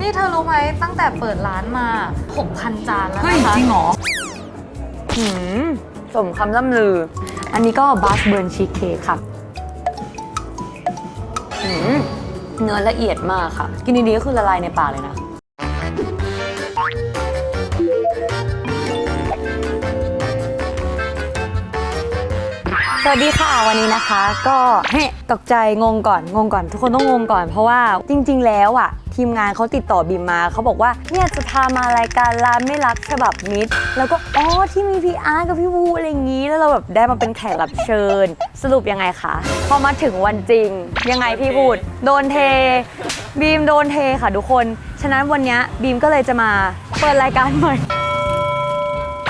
นี่เธอรู้ไหมตั้งแต่เปิดร้านมา 6,000 จานแล้วเฮ้ยนะคะจริงเหรอหืมสมคำล่ำลือ อันนี้ก็บัสเบิร์นชีสเค้กค่ะหืมเนื้อละเอียดมากค่ะ กินดีๆก็คือละลายในปากเลยนะ สวัสดีค่ะวันนี้นะคะ ก็เฮ้ตกใจงงก่อนงงก่อน ทุกคนต้องงงก่อน เพราะว่าจริง ๆ แล้วอะ ทีมงานเขาติดต่อบิมมาเขาบอกว่าเนี่ยจะพามารายการร้านไม่รักฉบับมิตรแล้วก็อ๋อที่มีพี่อาร์กับพี่วูอะไรอย่างนี้ แล้วเราแบบได้มาเป็นแขกรับเชิญ สรุปยังไงคะพอมาถึงวันจริง ยังไงพี่พูดโดนเท บีมโดนเทค่ะทุกคน ฉะนั้นวันเนี้ยบีมก็เลยจะมาเปิดรายการใหม่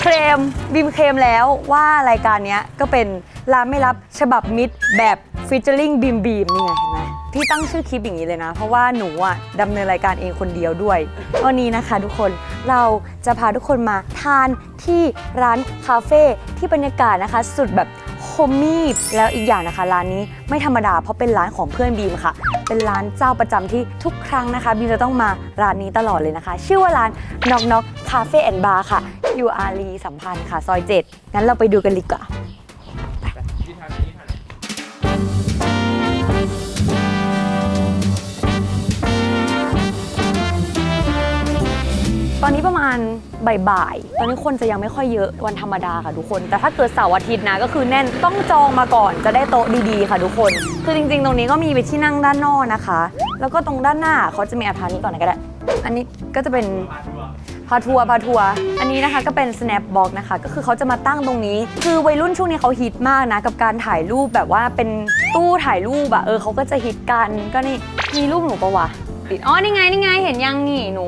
เคลมบีมเคลมแล้วว่ารายการเนี้ยก็เป็นร้านไม่รับฉบับมิดแบบฟิชเจอร์ลิงบีมบีมนี่ไงเห็นไหมที่ตั้งชื่อคลิปอย่างนี้เลยนะ เพราะว่าหนูอะดำเนินรายการเองคนเดียวด้วย วันนี้นะคะทุกคนเราจะพาทุกคนมาทานที่ร้านคาเฟ่ที่บรรยากาศนะคะ สุดแบบโฮมมี่แล้วอีกอย่างนะคะร้านนี้ไม่ธรรมดาเพราะเป็นร้านของเพื่อนบีมค่ะ เป็นร้านเจ้าประจำที่ทุกครั้งนะคะบีมจะต้องมาร้านนี้ตลอดเลยนะคะ ชื่อว่าร้านน็อกน็อกคาเฟ่แอนด์บาร์ค่ะ อยู่อารีสัมพันธ์ค่ะ ซอย7งั้นเราไปดูกันดีกว่าตอนนี้ประมาณบ่ายๆ ตอนนี้คนจะยังไม่ค่อยเยอะวันธรรมดาค่ะทุกคน แต่ถ้าเกิดเสาร์อาทิตย์นะก็คือแน่นต้องจองมาก่อนจะได้โต๊ะดีๆ ค่ะทุกคน คือจริงๆ ตรงนี้ก็มีไปที่นั่งด้านนอกนะคะ แล้วก็ตรงด้านหน้าเขาจะมีอาคารนี้ก่อนนะก็ได้ อันนี้ก็จะเป็น พาทัวร์พาทัวร์อันนี้นะคะก็เป็น snap box นะคะ ก็คือเขาจะมาตั้งตรงนี้ คือวัยรุ่นช่วงนี้เขาฮิตมากนะ กับการถ่ายรูปแบบว่าเป็นตู้ถ่ายรูปอะเออเขาก็จะฮิตกันก็นี่มีรูปหนูปะวะปิดอ๋อนี่ไงนี่ไงเห็นยังนี่หนู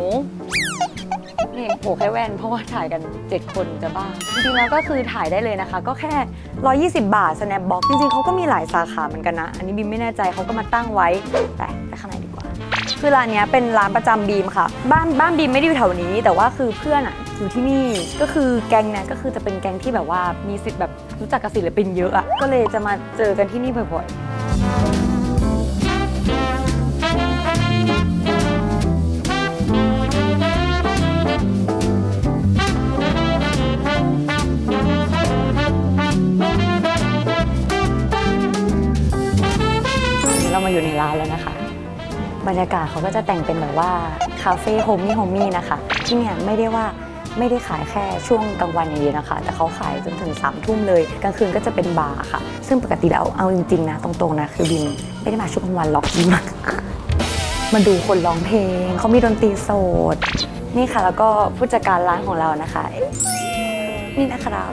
นี่โผล่แค่แว่นเพราะว่าถ่ายกัน 7 คนจะบ้าจริงๆแล้วก็คือถ่ายได้เลยนะคะ ก็แค่ 120 บาท snapbox จริงๆเขาก็มีหลายสาขาเหมือนกันนะ อันนี้บีมไม่แน่ใจเขาก็มาตั้งไว้ แต่ไปข้างในดีกว่า คือร้านเนี้ยเป็นร้านประจำบีมค่ะ บ้านบ้านบีมไม่ได้อยู่แถวนี้ แต่ว่าคือเพื่อนอะอยู่ที่นี่ก็คือแก๊งเนี่ยก็คือจะเป็นแก๊งที่แบบว่ามีสิทธิ์แบบรู้จักกับศิลปินเยอะอะก็เลยจะมาเจอกันที่นี่บ่อยๆ เรามาอยู่ในร้านแล้วนะคะ บรรยากาศเขาก็จะแต่งเป็นแบบว่าคาเฟ่โฮมมี่โฮมมี่นะคะที่เนี่ยไม่ได้ว่าไม่ได้ขายแค่ช่วงกลางวันอย่างเดียวนะคะ แต่เขาขายจนถึง3ามทุ่มเลยกลางคืนก็จะเป็นบาร์ค่ะ ซึ่งปกติแล้วเอาจริงๆนะตรงๆนะคือบินไม่ได้มาช่วงกลางวันหรอกบินมามาดูคนร้องเพลงเขามีดนตรีสดนี่ค่ะแล้วก็ผู้จัดการร้านของเรานะคะ นี่นะครับ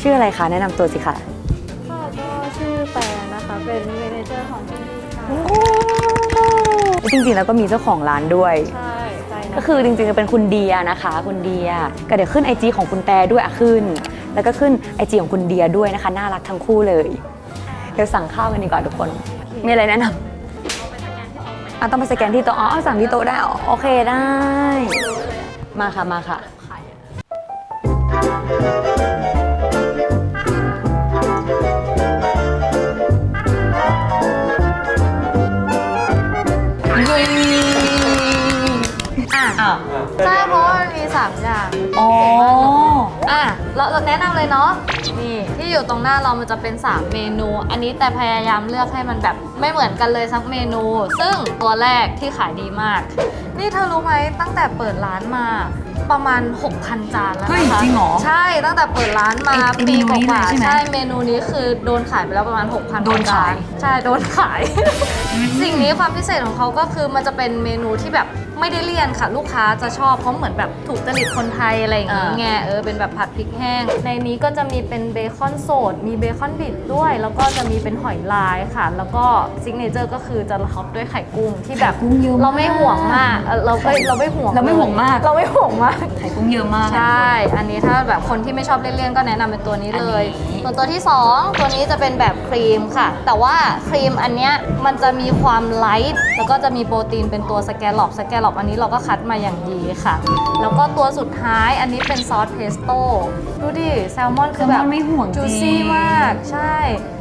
ชื่ออะไรคะแนะนำตัวสิคะค่ะก็ชื่อแปรนะคะเป็นเมนเจอร์ของที่ จริงๆแล้วก็มีเจ้าของร้านด้วย ใช่ใจนะก็คือจริงๆจะเป็นคุณเดียนะคะ คุณเดียก็เดี๋ยวขึ้น IG ของคุณแต่ด้วยอะขึ้น แล้วก็ขึ้น IG ของคุณเดียด้วยนะคะ น่ารักทั้งคู่เลยเดี๋ยวสั่งข้าวกันดีกว่าทุกคน มีอะไรแนะนำอะต้องไปสแกนที่โต๊ะอ๋อสั่งที่โต๊ะได้อ๋อโอเคได้ มาค่ะมาค่ะอะ เราเราแนะนำเลยเนาะนี่ที่อยู่ตรงหน้าเรามันจะเป็น 3 เมนู อันนี้แต่พยายามเลือกให้มันแบบไม่เหมือนกันเลยสักเมนู ซึ่งตัวแรกที่ขายดีมาก นี่เธอรู้ไหมตั้งแต่เปิดร้านมาประมาณ 6,000 จานแล้วเฮ้ยนะคะจริงเหรอใช่ตั้งแต่เปิดร้านมาไอ้ไอ้ปีเมนูกนี้ว่าเลยใช่ไหมๆใช่เมนูนี้คือโดนขายไปแล้วประมาณ 6,000โดนขายจใช่โดนขาย สิ่งนี้ความพิเศษของเขาก็คือมันจะเป็นเมนูที่แบบ ไม่ได้เลี่ยนค่ะ ลูกค้าจะชอบเพราะเหมือนแบบถูกจริตคนไทยอะไรอย่างเงี้ยอ่าไงเออเป็นแบบผัดพริกแห้ง ในนี้ก็จะมีเป็นเบคอนสดมีเบคอนดิบด้วย แล้วก็จะมีเป็นหอยลายค่ะ แล้วก็ซิกเนเจอร์ก็คือจะท็อปด้วยไข่กุ้งที่แบบกุ้งเยอะมากเราไม่ห่วงมากเออเราไม่เราไม่ห่วงเราไม่ห่วงมาก เราไม่ห่วงมากไข่กุ้งเยอะมากใช่ อันนี้ถ้าแบบคนที่ไม่ชอบเลี่ยนๆก็แนะนำเป็นตัวนี้อันเลยนี้ส่วนตัวที่ 2 ตัวนี้จะเป็นแบบครีมค่ะ แต่ว่าครีมอันเนี้ยมันจะมีความไลท์แล้วก็จะมีโปรตีนเป็นตัวสแกลลอปสแกลลอปอันนี้เราก็คัดมาอย่างดีค่ะ แล้วก็ตัวสุดท้ายอันนี้เป็นซอสเพสโต้ดูดิแซลมอนคือแบบแซลมอนไม่ห่วงจริงจูซี่มาก ใช่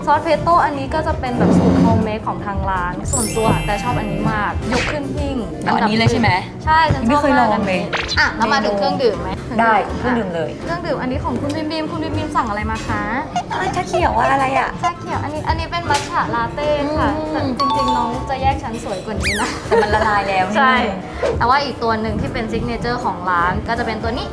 ซอสเพสโต้อันนี้ก็จะเป็นแบบสูตรโฮมเมดของทางร้าน ส่วนตัวแต่ชอบอันนี้มาก ยกขึ้นหิ้งเอาอันนี้เลยใช่ไหมใช่ฉันชอบไม่เคยลองมากนนี้เลยอะแล้วมาถึงเครื่องดื่มไหมได้เครื่องดื่มเลย เครื่องดื่มอันนี้ของคุณบิมบิมคุณบิมบิมสั่งอะไรมาคะ อะไรชาเขียวว่าอะไรอะ ชาเขียวอันนี้อันนี้เป็นมัทฉะลาเต้ค่ะอืมแต่จริงๆน้องจะแยกชั้นสวยกว่านี้นะ แต่มันละลายแล้วใช่นิดนึงแต่ว่าอีกตัวหนึ่งที่เป็นซิกเนเจอร์ของร้านก็จะเป็นตัวนี้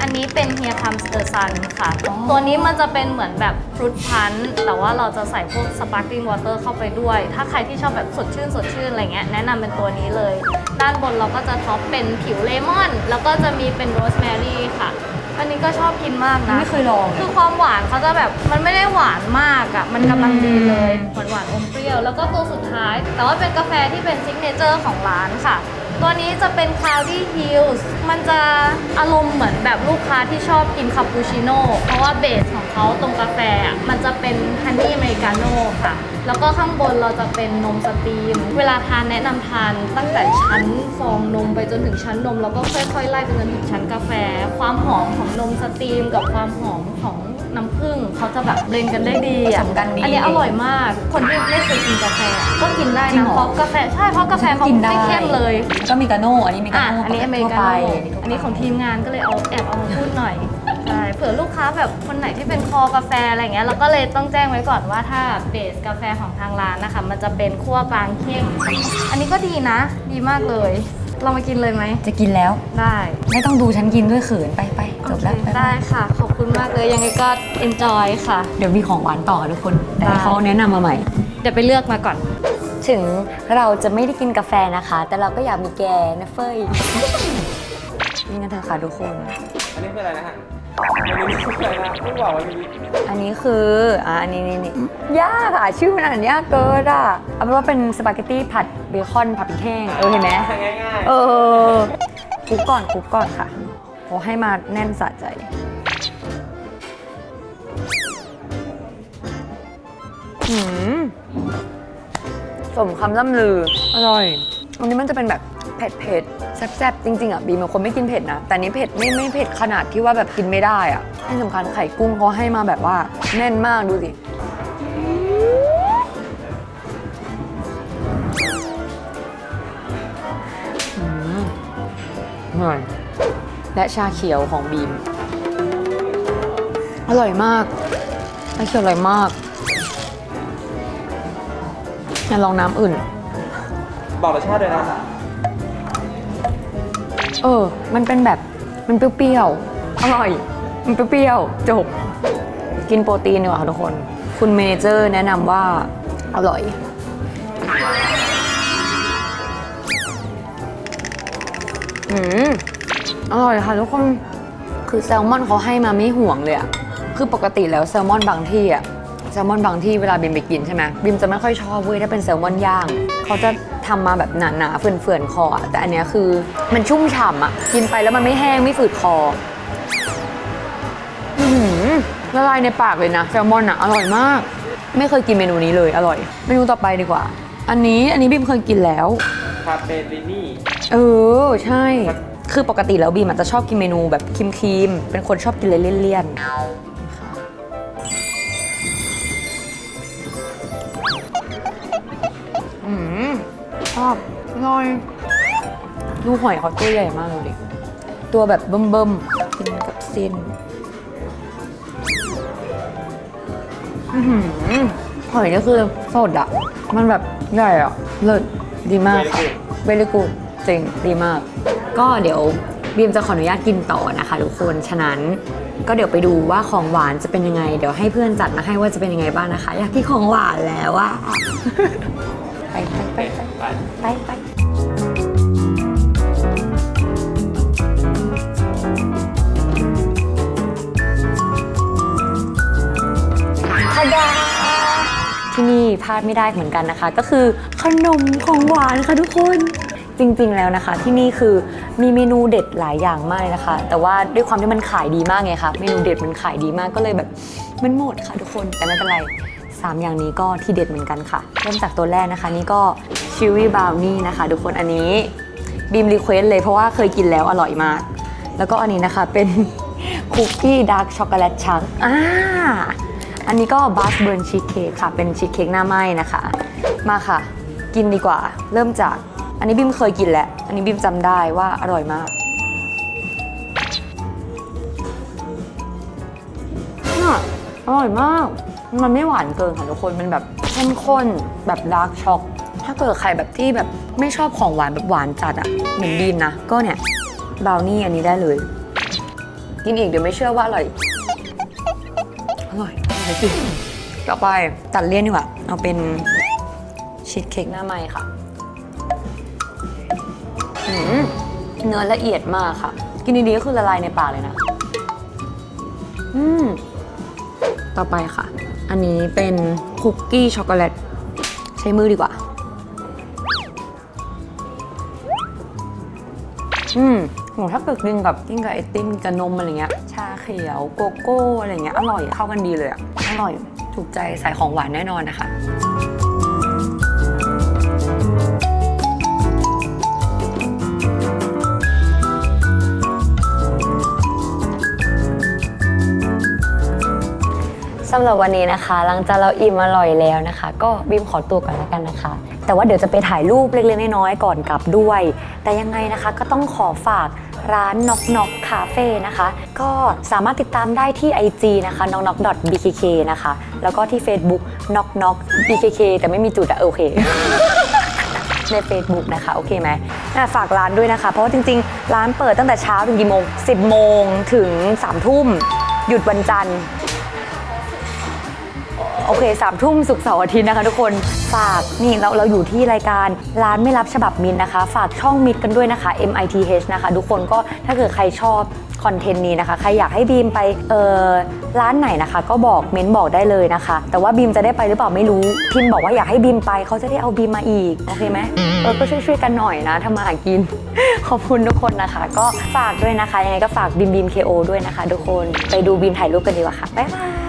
อันนี้เป็น Here Comes the Sun ค่ะ ตัวนี้มันจะเป็นเหมือนแบบฟรุตพันธ์แต่ว่าเราจะใส่พวก sparkling water เข้าไปด้วย ถ้าใครที่ชอบแบบสดชื่นสดชื่นอะไรเงี้ยแนะนำเป็นตัวนี้เลย ด้านบนเราก็จะท็อปเป็นผิวเลมอน แล้วก็จะมีเป็นโรสแมรี่ค่ะ อันนี้ก็ชอบกินมากนะ ไม่เคยลองเลคืยอความหวานเขาจะแบบมันไม่ได้หวานมากอะ่ะ มันกำลังดีเลย หวานหวานๆอมเปรี้ยว แล้วก็ตัวสุดท้าย แต่ว่าเป็นกาแฟที่เป็นซิกเนเจอร์ของร้านค่ะ ตัวนี้จะเป็น Cloudy Hills มันจะอารมณ์เหมือนแบบลูกค้าที่ชอบกินคาปูชิโน่ เพราะว่าเบสของเขาตรงกาแฟอะมันจะเป็นฮันนี่อเมริกาโน่ค่ะ แล้วก็ข้างบนเราจะเป็นนมสตรีม เวลาทานแนะนำทานตั้งแต่ชั้นฟองนมไปจนถึงชั้นนม แล้วก็ค่อยๆไล่ไปจนถึงชั้นกาแฟ ความหอมของนมสตรีมกับความหอมของ น้ำผึ้งเขาจะแบบเบลนด์กันได้ดีผอะสมกันดีอันนี้อร่อยมาก คนที่ไม่เคยกินกาแฟก็กินได้จริงนะเหรอเพราะกาแฟใช่เพราะกาแฟเขากินได้ ไม่เข้มเลยแล้วก็มีกาโน่อันนี้มีกาอะโน่อันนี้อเมริทั่วกาไปโน่อันนี้ของทีมงานก็เลยเอาแอบเอามาพูดหน่อยใช่เผื่อลูกค้าแบบคนไหนที่เป็นคอกาแฟอะไรเงี้ยเราก็เลยต้องแจ้งไว้ก่อนว่าถ้าเบสกาแฟของทางร้านนะคะ มันจะเป็นคั่วกลางเข้มอันนี้ก็ดีนะ ดีมากเลย เรามากินเลยไหมจะกินแล้ว ได้ ไม่ต้องดูฉันกินด้วยเขินไปไปจบแล้วโอเคไปไปได้ค่ะขอบ คุณมากเลย ยังไงก็ enjoy ค่ะ เดี๋ยวมีของหวานต่อทุกคนได้แต่เขาแนะนำมาใหม่ เดี๋ยวไปเลือกมาก่อน ถึงเราจะไม่ได้กินกาแฟนะคะ แต่เราก็อยากมีแกนะเฟยนี่กันเถอะค่ะทุกคน อันนี้คืออะไรนะฮะอันนี้คืออะไรนะไม่บอกว่ามีอันนี้คืออะอันนี้นี่นี่ยากอะ ชื่อมันอ่านยากเกินอะ เอาเป็นว่าเป็นสปาเกตตี้ผัดเบคอนผัดพริกแห้งเออเห็นไหม ง่ายเออคลุกก่อนคลุกก่อนค่ะเพราะให้มาแน่นสะใจ หืมสมคำล่ำลือ อร่อย อันนี้มันจะเป็นแบบเผ็ดเผ็ดๆแซ่บๆจริงๆอะบีมเป็นคนไม่กินเผ็ดนะ แต่อันนี้เผ็ดไม่ไม่เผ็ดขนาดที่ว่าแบบกินไม่ได้อะที่สำคัญไข่กุ้งเขาให้มาแบบว่าแน่นมากดูสิอืมอร่อยและชาเขียวของบีม อร่อยมากชาเขียวอร่อยมาก อย่าลองน้ำอื่นๆบอกรสชาติเลยนะเออ มันเป็นแบบ มันเปรี้ยวๆ อร่อย มันเปรี้ยวๆ จบ กินโปรตีนดีกว่าค่ะทุกคน คุณเมเนเจอร์แนะนำว่า อร่อย อืม อร่อยค่ะทุกคน คือแซลมอนเขาให้มาไม่ห่วงเลยอะคือปกติแล้วแซลมอนบางที่อะแซ ลมอนบางที่เวลาบิมไปกินใช่ไหมบิมจะไม่ค่อยชอบเว้ยถ้าเป็นแซลมอนย่าง เขาจะทำมาแบบหนาๆเฟื่อนๆคออะแต่อันเนี้ยคือมันชุ่มฉ่ำอะกินไปแล้วมันไม่แห้งไม่ฝืดคออือหือละลายในปากเลยนะแซลมอนอะอร่อยมาก ไม่เคยกินเมนูนี้เลยอร่อย เมนูต่อไปดีกว่า อันนี้อันนี้บิมเคยกินแล้วคาเปรินี่เออใช่คือปกติแล้วบีมอาจจะชอบกินเมนูแบบครีมครีมๆเป็นคนชอบกินอะไรเลี่ยนๆ ชอบอร่อย ดูหอยเขาตัวใหญ่มากเลยดิตัวแบบเบิ่มๆกินกับเส้นอื้อหือหอยนี่คือสดอะมันแบบใหญ่อะเลิศดีมากค่ะเวลิกูดจริงดีมาก ก็เดี๋ยวบีมจะขออนุญาตกินต่อนะคะทุกคน ฉะนั้นก็เดี๋ยวไปดูว่าของหวานจะเป็นยังไง เดี๋ยวให้เพื่อนจัดมาให้ว่าจะเป็นยังไงบ้างนะคะ อยากกินของหวานแล้วอะ ไปไปไปไปไปไปไปทาดาที่นี่พลาดไม่ได้เหมือนกันนะคะ ก็คือขนมของหวานค่ะทุกคนจริงๆแล้วนะคะ ที่นี่คือมีเมนูเด็ดหลายอย่างมากเลยนะคะ แต่ว่าด้วยความที่มันขายดีมากไงคะเมนูเด็ดมันขายดีมากก็เลยแบบมันหมดค่ะทุกคนแต่ไม่เป็นไร สามอย่างนี้ก็ที่เด็ดเหมือนกันค่ะ เริ่มจากตัวแรกนะคะ นี่ก็ชิว y ่บ r วนี่นะคะทุกคนอันนี้บีมรีเควสเลยเพราะว่าเคยกินแล้วอร่อยมาก แล้วก็อันนี้นะคะเป็นคุกกี้ดาร์กช็อกโกแลตชังอ่าอันนี้ก็บัสเบิร์นชีสเค้กค่ะ เป็นชีสเค้กหน้าไหม้นะคะ มาค่ะ กินดีกว่า เริ่มจากอันนี้บิมเคยกินแหละ อันนี้บิมจำได้ว่าอร่อยมากอร่อยมาก มันไม่หวานเกินค่ะทุกคน มันแบบเข้มข้นแบบดาร์กช็อก ถ้าเกิดใครแบบที่แบบไม่ชอบของหวานแบบหวานจัดอะเหมือนบีมนะ ก็เนี่ยบราวนี่อันนี้ได้เลย กินอีกเดี๋ยวไม่เชื่อว่าอร่อย อร่อยจริงต่อไปตัดเลี่ยนดีกว่า เอาเป็นชีสเค้กหน้าไหม้ค่ะเนื้อละเอียดมากค่ะ กินดีๆก็คือละลายในปากเลยนะ อืม ต่อไปค่ะ อันนี้เป็นคุกกี้ช็อกโกแลต ใช้มือดีกว่า อืมโหถ้าเกิดกินกับกินกับไอติมกับนมอะไรเงี้ย ชาเขียวโกโก้อะไรเงี้ย อร่อยเข้ากันดีเลยอะอร่อย ถูกใจใส่ของหวานแน่นอนนะคะ สำหรับวันนี้นะคะ หลังจากเราอิ่มอร่อยแล้วนะคะ ก็บีมขอตัวก่อนแล้วกันนะคะ แต่ว่าเดี๋ยวจะไปถ่ายรูปเล็กๆน้อยๆก่อนกลับด้วย แต่ยังไงนะคะก็ต้องขอฝากร้านน็อกน็อกคาเฟ่นะคะ ก็สามารถติดตามได้ที่ IG นะคะ knock knock bkk นะคะ แล้วก็ที่ Facebook knock knock bkk แต่ไม่มีจุดอะโอเคใน Facebook นะคะ โอเคไหมฝากร้านด้วยนะคะ เพราะว่าจริงๆ ร้านเปิดตั้งแต่เช้าถึงกี่โมง 10 โมงถึง 3 ทุ่ม หยุดวันจันทร์ โอเคสามทุ่มสุกร์เสาร์อาทิตย์นะคะทุกคน ฝากนี่เราเราอยู่ที่รายการร้านไม่รับฉบับมินนะคะ ฝากช่องมิดกันด้วยนะคะ MITH นะคะ ทุกคนก็ถ้าเกิดใครชอบคอนเทนต์นี้นะคะ ใครอยากให้บีมไปเอ่อร้านไหนนะคะ ก็บอกเม้นบอกได้เลยนะคะ แต่ว่าบีมจะได้ไปหรือเปล่าไม่รู้พิมบอกว่าอยากให้บีมไปเขาจะได้เอาบีมมาอีก โอเคไหมเออก็ช่วยๆกันหน่อยนะทำมาหากิน ขอบคุณทุกคนนะคะ ก็ฝากด้วยนะคะยังไงก็ฝากบีมบีมเคโอด้วยนะคะ ทุกคนไปดูบีมถ่ายรูปกันดีกว่าค่ะบ๊ายบาย